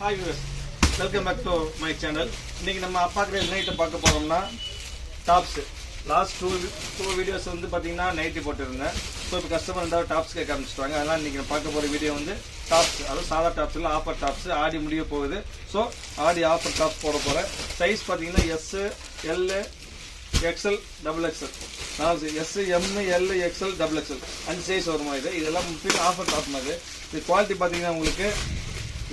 Hi viewers welcome back to my channel இன்றைக்கி நம்ம பார்க்குற நைட்டை பார்க்க போகிறோம்னா tops last two two videos வந்து பார்த்தீங்கன்னா நைட்டு போட்டிருந்தேன். ஸோ இப்போ கஸ்டமர் இருந்தால் டாப்ஸ் கேட்க ஆரம்பிச்சிட்டாங்க. அதனால் இன்னைக்கு நான் பார்க்க போகிற வீடியோ வந்து டாப்ஸ் அதாவது சாதா டாப்ஸ் இல்லை ஆஃபர் டாப்ஸ் ஆடி முடிய போகுது. ஸோ ஆடி ஆஃபர் டாப்ஸ் போட போகிறேன் சைஸ் பார்த்தீங்கன்னா S L XL double XL நான் S M L XL double XL அஞ்சு சைஸ் வருமா இது? இதெல்லாம் முற்றிலும் ஆஃபர் டாப் மாதிரி இது? குவாலிட்டி பார்த்தீங்கன்னா உங்களுக்கு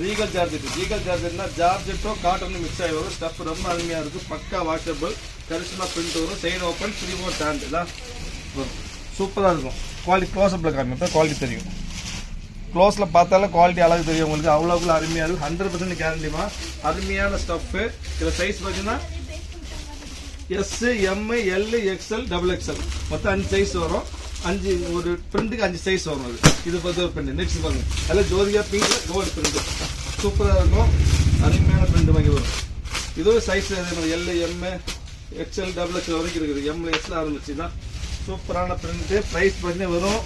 ரீகல் ஜார்ஜெட் ரீகல் ஜார்ஜெட்னா ஜார்ஜெட்டும் காட்டனும் மிக்ஸ் ஆகி வரும். ஸ்டஃப் ரொம்ப அருமையாக இருக்குது பக்கா வாஷபிள் கரிசமா பிரிண்ட் வரும். Chain open three four stand தான் வரும் சூப்பராக இருக்கும். குவாலிட்டி க்ளோஸ்அப்பில் காமிப்பேன். குவாலிட்டி தெரியும். க்ளோஸில் பார்த்தாலும் குவாலிட்டி அழகு தெரியும் உங்களுக்கு. அவ்வளோக்குள்ள அருமையாக இருக்கும் ஹண்ட்ரட் பர்சன்ட் கேரண்டிமா அருமையான ஸ்டஃப்பு இதில் சைஸ் பார்த்தீங்கன்னா S M L XL double XL மொத்தம் அஞ்சு சைஸ் வரும். அஞ்சு ஒரு பிரிண்ட்டுக்கு அஞ்சு சைஸ் வரும் அது. இது பார்த்து ஒரு பிரிண்ட் நெக்ஸ்ட் பாருங்க. அதில் ஜோதிகா பிங்க்ல கோல்டு பிரிண்ட் சூப்பராக இருக்கும். அருமையான பிரிண்ட் வாங்கி வரும். இதுவும் size L M XL double XL வரைக்கும் இருக்குது. எம் எக்ஸ்எல் ஆரம்பிச்சு தான் சூப்பரான பிரிண்ட்டு ப்ரைஸ் பண்ணி வரும்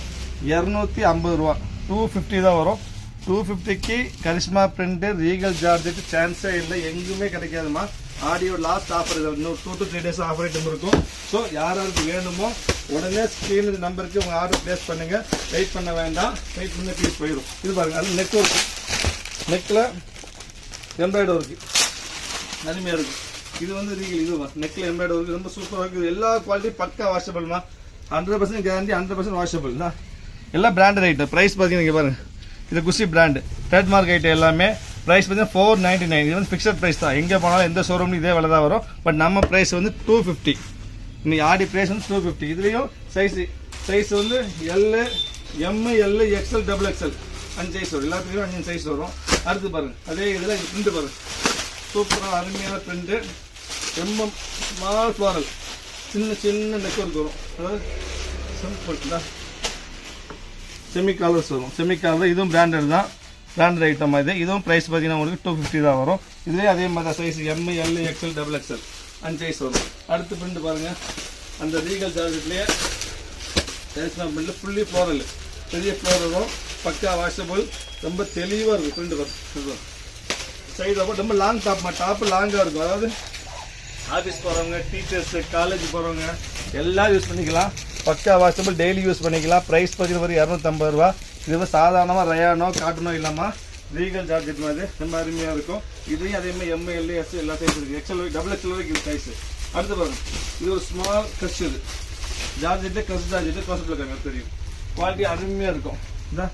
இரநூத்தி ஐம்பது ரூபா. டூ ஃபிஃப்டி தான் வரும். டூ ஃபிஃப்டிக்கு கரிஷ்மா பிரிண்ட்டு ரீகல் ஜார்ஜுக்கு சான்ஸே இல்லை. எங்குமே கிடைக்காதுமா ஆடியோ லாஸ்ட் ஆஃபர் இன்னும் two to three days offer item இருக்கும். ஸோ யார் யாருக்கு வேணுமோ உடனே ஸ்க்ரீன் நம்பருக்கு உங்கள் ஆர்டர் ப்ளேஸ் பண்ணுங்கள் வெயிட் பண்ண வேண்டாம். வெயிட் பண்ண பீஸ் போயிடும். இது பாருங்கள் அது நெக் ஒர்க்கு நெக்கில் எம்ப்ராய்டர் ஒர்க்கு அருமையாக இருக்கும் இது வந்து ரீகல் இது நெக்கில் எம்ப்ராய்டர் ஒர்க்கு ரொம்ப சூப்பராக இருக்குது எல்லா குவாலிட்டி பக்கா வாஷபிள்மா hundred percent guarantee hundred percent வாஷபிள்னா எல்லாம் பிராண்டட் ஐட்டம் ப்ரைஸ் பார்த்தீங்கன்னா இங்கே பாருங்கள் இது குஷி பிராண்டு ட்ரேட்மார்க் ஐட்டம் எல்லாமே ப்ரைஸ் பார்த்தீங்கன்னா ஃபோர் நைன்ட்டி நைன் இது வந்து ஃபிக்ஸட் ப்ரைஸ் தான். எங்கே போனாலும் எந்த ஷோரூம்லையும் இதே விலை தான் வரும். பட் நம்ம ப்ரைஸ் வந்து டூ ஃபிஃப்டி இன்னைக்கு ஆடி ப்ரைஸ் வந்து டூ ஃபிஃப்டி இதுலேயும் சைஸ் சைஸ் வந்து L M L XL double XL அஞ்சு சைஸ் வரும். எல்லாத்துலேயும் அஞ்சு சைஸ் வரும். அடுத்து பாருங்கள் அதே இதில் பிரிண்ட் பாருங்கள் சூப்பராக அருமையான பிரிண்ட்டு ரொம்ப ஸ்மால் ஃப்ளாரல் சின்ன சின்ன நெட்ஒர்க் வரும். அதாவது சிம்பிள் தான். செமி காலர்ஸ் வரும். செமி காலர் இதுவும் பிராண்டட் தான். பிராண்டட் ஐட்டம் இது. இதுவும் ப்ரைஸ் பார்த்தீங்கன்னா உங்களுக்கு டூ ஃபிஃப்டி தான் வரும். இதுலேயே அதே மாதிரி தான் size M L XL double XL அஞ்சு சைஸ் வரும். அடுத்து பிரிண்ட் பாருங்கள் அந்த ரீகல் ஜாக்கெட்லேயே கரிஷ்மா பிரிண்ட் ஃபுல்லி ஃப்ளோரல் பெரிய ஃப்ளோர் வரும். பக்கா வாஷபிள் ரொம்ப தெளிவாக இருக்கும் பிரிண்ட் வரும் சைடு ரொம்ப லாங் டாப் டாப்பு லாங்காக இருக்கும். அதாவது ஆஃபீஸ் போகிறவங்க டீச்சர்ஸு காலேஜ் போகிறவங்க எல்லாம் யூஸ் பண்ணிக்கலாம். பக்கா வாஷபிள் டெய்லி யூஸ் பண்ணிக்கலாம். ப்ரைஸ் பார்த்தீங்கன்னா ஒரு இரநூத்தம்பது ரூபா. இது சாதாரணமாக ரயானோ காட்டனோ இல்லாமல் ரீகல் ஜார்ஜெட் மாதிரி ரொம்ப அருமையாக இருக்கும். இதையும் அதே மாதிரி எம்எல் எஸ் எல்லா சைஸ் இருக்குது எக்ஸ்எல் டபுள் எக்ஸ்எல் வரைக்கும் சைஸ் அடுத்து பாருங்க. இது ஒரு ஸ்மால் க்ரஷ் இது. ஜார்ஜெட்டு க்ரஷ் ஜார்ஜெட்டு க்ளோஸ் இருக்காங்க தெரியும். குவாலிட்டி அருமையாக இருக்கும். இதான்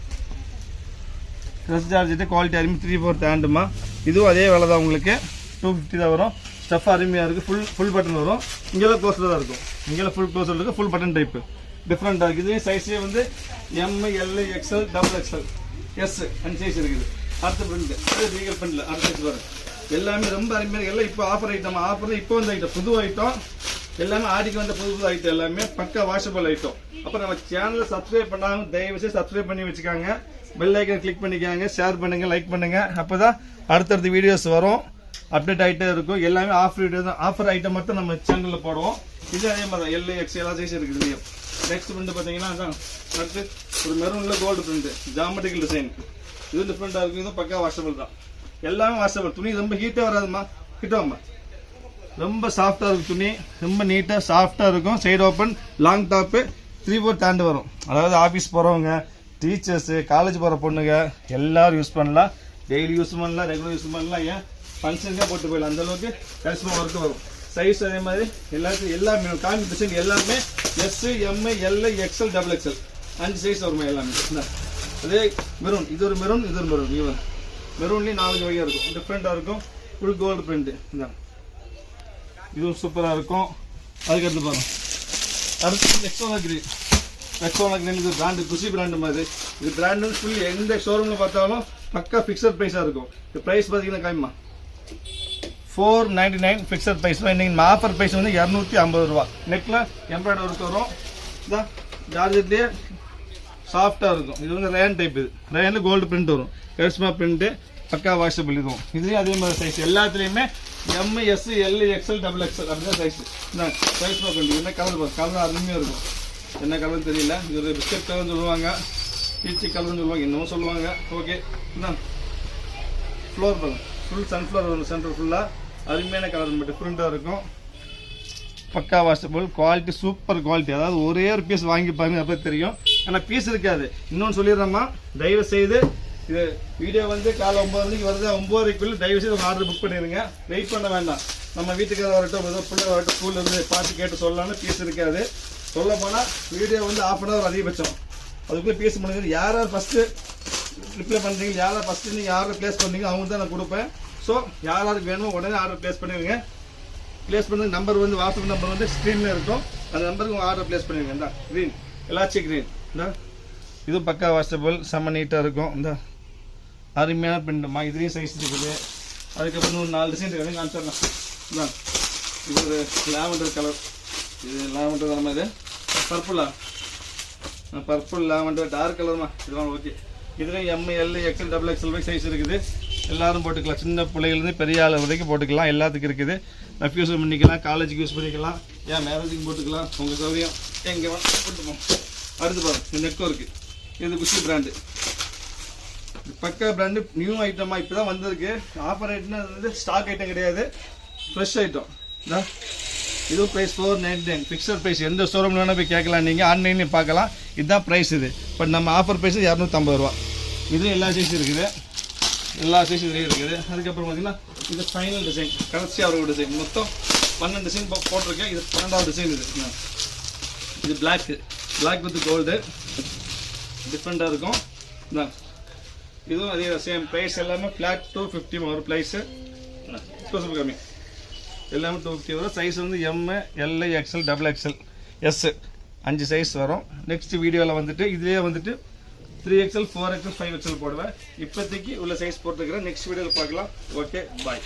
க்ரஷ் ஜார்ஜெட்டு குவாலிட்டி அருமை. த்ரீ ஃபோர் தேண்டுமா இதுவும் அதே விலை தான் உங்களுக்கு. டூ ஃபிஃப்டி தான் வரும். ஸ்டஃப் அருமையாக இருக்குது ஃபுல் ஃபுல் பட்டன் வரும். இங்கெல்லாம் க்ளோஸில் தான் இருக்கும். இங்கெல்லாம் ஃபுல் க்ளோஸில் இருக்குது ஃபுல் பட்டன் டைப்பு டிஃப்ரெண்ட்டாக இருக்குது இதே சைஸே வந்து M L XL double XL S அஞ்சு சைஸ் இருக்குது. அடுத்த பிரிண்ட் அது ரீகல் பிரிண்டில் அடுத்த சைஸ் வரும். எல்லாமே ரொம்ப அருமையாக எல்லாம் இப்போ ஆஃபர் ஐட்டம் ஆஃபர் இப்போ வந்த ஐட்டம் புது ஐட்டம் எல்லாமே ஆடிக்கு வந்த புது புது ஐட்டம் எல்லாமே பக்கா வாஷபிள் ஐட்டம் அப்புறம் நம்ம சேனலை சப்ஸ்கிரைப் பண்ணாமல் தயவு செய்து சப்ஸ்கிரைப் பண்ணி வச்சுக்காங்க. பெல் ஐக்கனை கிளிக் பண்ணிக்காங்க. ஷேர் பண்ணுங்கள் லைக் பண்ணுங்கள் அப்போ தான் அடுத்தடுத்த வீடியோஸ் வரும். அப்டேட் ஆகிட்டே இருக்கும். எல்லாமே ஆஃபர் வீடியோ தான் ஆஃபர் ஐட்டம் மட்டும் நம்ம சேனலில் போடுவோம். இது அதே மாதிரி தான் எல்ஏஎக்ஸ் எல்லா சைஸும் இருக்குது. இதுலேயும் நெக்ஸ்ட் பிரிண்ட் பார்த்தீங்கன்னா அதான் அடுத்து ஒரு மெரூனில் கோல்டு பிரிண்ட் ஜாமெட்ரிக்கல் டிசைன் இது டிஃப்ரெண்ட்டாக இருக்கும் இதுவும் பக்கா வாஷபிள் தான். எல்லாமே வாஷபிள் துணி ரொம்ப ஹீட்டே வராதுமா கிட்டோம்மா ரொம்ப சாஃப்டாக இருக்கும் துணி. ரொம்ப நீட்டாக சாஃப்டாக இருக்கும். Side open long top three four தாண்டு வரும். அதாவது ஆஃபீஸ் போகிறவங்க டீச்சர்ஸு காலேஜ் போகிற பொண்ணுங்க எல்லோரும் யூஸ் பண்ணலாம். டெய்லி யூஸ் பண்ணலாம் ரெகுலர் யூஸ் பண்ணலாம். ஏன்? ஃபங்க்ஷனுக்கே போட்டு போயிடலாம். அந்தளவுக்கு கரிஷ்மா ஒர்க்கு வரும். சைஸ் அதே மாதிரி எல்லாத்துக்கும் எல்லாமே காமி டிசைன் எல்லாமே S M L XL double XL அஞ்சு சைஸ் வருமா எல்லாமே. அதே மெரூன் இது ஒரு மெரூன் இது ஒரு மெரூன் இவன் மெரூன்லேயும் நாலஞ்சு வகையாக இருக்கும். டிஃப்ரெண்ட்டாக இருக்கும். ஃபுல் கோல்டு பிரிண்ட்டு இந்த. இதுவும் சூப்பராக இருக்கும். அதுக்கடுத்து பாருங்க. அடுத்து எக்ஸோனா கிரீன் எக்ஸோனா கிரீன் இது பிராண்டு குஷி பிராண்டு மாதிரி. இது பிராண்டு ஃபுல் எந்த ஷோரூமில் பார்த்தாலும் பக்கா ஃபிக்ஸட் ப்ரைஸாக இருக்கும். இந்த ப்ரைஸ் பார்த்தீங்கன்னா காமிமா four ninety nine fixed price இன்னைக்கு ஆஃபர் ப்ரைஸ் வந்து இரநூத்தி ஐம்பது ரூபா. நெக்கில் எம்ப்ராய்டர் ஒர்க் வரும். இதான் ஜார்ஜெட்லேயே சாஃப்டாக இருக்கும். இது வந்து ரேன் டைப் இது. ரேனில் கோல்டு பிரிண்ட் வரும். கரிஷ்மா பிரிண்ட்டு பக்கா வாஷபிள் இதுவும். இதுலேயும் அதே மாதிரி சைஸ் எல்லாத்துலேயுமே M S L XL double XL அப்படிதான் சைஸ் இதான் கரிஷ்மா பிரிண்ட் என்ன கலர் கலர் அருமையாக இருக்கும். என்ன கலர்னு தெரியல. இது ஒரு பிஸ்கட் கலர்னு சொல்லுவாங்க. பீச்சி கலர்னு சொல்லுவாங்க. இன்னமும் சொல்லுவாங்க. ஓகே என்ன ஃப்ளோர் பாருங்க ஃபுல் சன்ஃப்ளவர் வரும். சென்டர் ஃபுல்லாக அருமையான கலர் நம்ம டிஃப்ரெண்ட்டாக இருக்கும். பக்கா வாஷபிள் குவாலிட்டி சூப்பர் குவாலிட்டி அதாவது ஒரே ஒரு பீஸ் வாங்கி பாருங்க அப்போ தெரியும். ஆனால் பீஸ் இருக்காது. இன்னொன்று சொல்லிடுறோம்மா. தயவு செய்து இது வீடியோ வந்து காலை ஒம்பது மணிக்கு வருது. ஒம்பதுக்குள்ள தயவு செய்து ஆர்டர் புக் பண்ணிடுங்க. வெயிட் பண்ண வேண்டாம். நம்ம வீட்டுக்கார வரட்டும் ஏதோ பிள்ளை வரட்டும் ஸ்கூலில் இருந்து பார்த்து கேட்டு சொல்லலாம்னு பீஸ் இருக்காது. சொல்ல போனால் வீடியோ வந்து ஆஃப் அன் ஹவர் அதிகபட்சம். அதுக்குள்ளே பீஸ் முடிஞ்சது. யார் யார் ஃபஸ்ட்டு ரிப்ளை பண்ணுறீங்க யாரை ஃபஸ்ட்டு நீங்கள் ஆர்டர் ப்ளேஸ் பண்ணுறீங்க அவங்க தான் நான் கொடுப்பேன். ஸோ யார் யாருக்கு வேணுமோ உடனே ஆர்டர் ப்ளேஸ் பண்ணிடுங்க. ப்ளேஸ் பண்ணுற நம்பர் வந்து வாட்ஸ்அப் நம்பர் வந்து ஸ்க்ரீனில் இருக்கும். அந்த நம்பருக்கு உங்கள் ஆர்டர் ப்ளேஸ் பண்ணிடுங்க. இந்த க்ரீன் எல்லாச்சி க்ரீன் இந்த இது பக்கா வாஷபிள் செம்ம நீட்டாக இருக்கும். இந்த அருமையான பிரிண்டுமா இதுலேயும் சைஸ் இருக்குது. அதுக்கப்புறம் ஒரு நாலு டிசைன் இருக்குது காமிச்சிடலாம் இந்தா இது ஒரு லாவெண்டர் கலர் இது லாவெண்டர் நம்ம இது. பர்பிளா பர்பிள் லாவெண்டர் டார்க் கலர்மா இதெல்லாம் ஓகே இதுலேயும் M L XL double XL வரை சைஸ் இருக்குது. எல்லாரும் போட்டுக்கலாம். சின்ன பிள்ளைகள்லேருந்து பெரிய ஆள் வரைக்கும் போட்டுக்கலாம். எல்லாத்துக்கும் இருக்குது. ரஃப் யூஸ் பண்ணிக்கலாம். காலேஜுக்கு யூஸ் பண்ணிக்கலாம். ஏன் மேரேஜுக்கு போட்டுக்கலாம். உங்கள் சௌகரியம். எங்கே வேணா போட்டுப்போம் அடுத்து பாருங்கள் இந்த நெட்ஒர்க்கு இது குஷி பிராண்டு பக்கா பிராண்டு நியூ ஐட்டமாக இப்போ தான் வந்திருக்கு. ஆஃபர் ஐட்டம்னா வந்து ஸ்டாக் ஐட்டம் கிடையாது. ஃப்ரெஷ் ஐட்டம் இதான் இதுவும் price four ninety nine fixed price எந்த ஷோரூமில் வேணால் போய் கேட்கலாம். நீங்கள் ஆன்லைன்லேயும் பார்க்கலாம். இதுதான் ப்ரைஸ் இது. பட் நம்ம ஆஃபர் ப்ரைஸ் இரநூத்தம்பது ரூபா. இது எல்லா சைஸும் இருக்குது. எல்லா சைஸும் இதுலேயும் இருக்குது. அதுக்கப்புறம் பார்த்திங்கன்னா இது ஃபைனல் டிசைன் கடைசியாக ஒரு டிசைன் மொத்தம் பன்னெண்டு டிசைன் போட்டிருக்கேன். இது பன்னெண்டாவது டிசைன் இது. இது. பிளாக் பிளாக் வித் கோல்டு டிஃப்ரெண்ட்டாக இருக்கும். இதான் இதுவும் அதே சேம் ப்ரைஸ் எல்லாமே ஃப்ளாட் டூ ஃபிஃப்டி ஒரு ப்ரைஸு கம்மி. எல்லாமே டூ ஃபிஃப்டி வரும். சைஸ் வந்து M L XL double XL S அஞ்சு சைஸ் வரும். நெக்ஸ்ட் வீடியோவில் வந்துட்டு இதுலேயே வந்துட்டு three XL four XL five XL போடுவேன். இப்போதைக்கு உள்ள சைஸ் போட்டுக்கிறேன் நெக்ஸ்ட் வீடியோவில் பார்க்கலாம். Okay bye